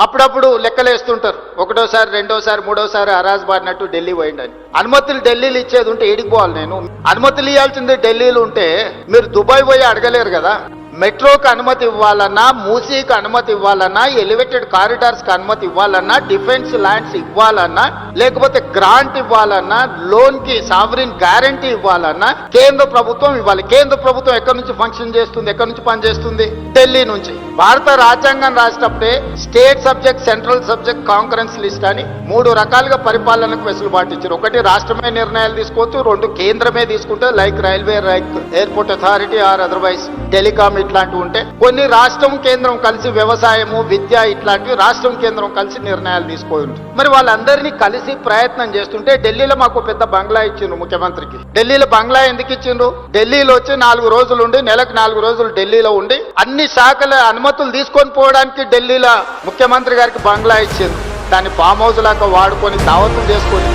అప్పుడప్పుడు లెక్కలేస్తుంటారు. ఒకటోసారి రెండోసారి మూడోసారి అరాజ్ బారినట్టు ఢిల్లీ పోయిండని అనుమతులు ఢిల్లీలో ఇచ్చేది ఉంటే ఏడికి పోవాలి నేను. అనుమతులు ఇవ్వాల్సింది ఢిల్లీలో ఉంటే మీరు దుబాయ్ పోయి అడగలేరు కదా. మెట్రోకి అనుమతి ఇవ్వాలన్నా మూసీకి అనుమతి ఇవ్వాలన్నా ఎలివేటెడ్ కారిడార్స్కి అనుమతి ఇవ్వాలన్నా డిఫెన్స్ ల్యాండ్స్ ఇవ్వాలన్నా లేకపోతే గ్రాంట్ ఇవ్వాలన్నా లోన్కి సావరిన్ గ్యారంటీ ఇవ్వాలన్నా కేంద్ర ప్రభుత్వం ఇవ్వాలి. కేంద్ర ప్రభుత్వం ఎక్కడి నుంచి ఫంక్షన్ చేస్తుంది? ఎక్కడి నుంచి పనిచేస్తుంది ఢిల్లీ నుంచి. భారత రాజ్యాంగం రాసేటప్పుడే state subject central subject concurrence list అని మూడు రకాలుగా పరిపాలనకు వెసులుబాటు ఇచ్చారు. ఒకటి రాష్ట్రమే నిర్ణయాలు తీసుకోవచ్చు రెండు కేంద్రమే తీసుకుంటే like railway like airport authority or otherwise telecom ఇట్లాంటివి ఉంటే కొన్ని రాష్ట్రం కేంద్రం కలిసి వ్యవసాయము విద్య ఇట్లాంటివి రాష్ట్రం కేంద్రం కలిసి నిర్ణయాలు తీసుకొని మరి వాళ్ళందరినీ కలిసి ప్రయత్నం చేస్తుంటే ఢిల్లీలో మాకు పెద్ద బంగ్లా ఇచ్చిండ్రు ముఖ్యమంత్రికి. ఢిల్లీలో బంగ్లా ఎందుకు ఇచ్చిండ్రు? ఢిల్లీలో వచ్చి నాలుగు రోజులు ఉండి నెలకు నాలుగు రోజులు ఢిల్లీలో ఉండి అన్ని శాఖల అనుమతులు తీసుకొని పోవడానికి ఢిల్లీలో ముఖ్యమంత్రి గారికి బంగ్లా ఇచ్చింది దాన్ని ఫామ్ హౌస్ లాగా వాడుకొని దావతులు చేసుకొని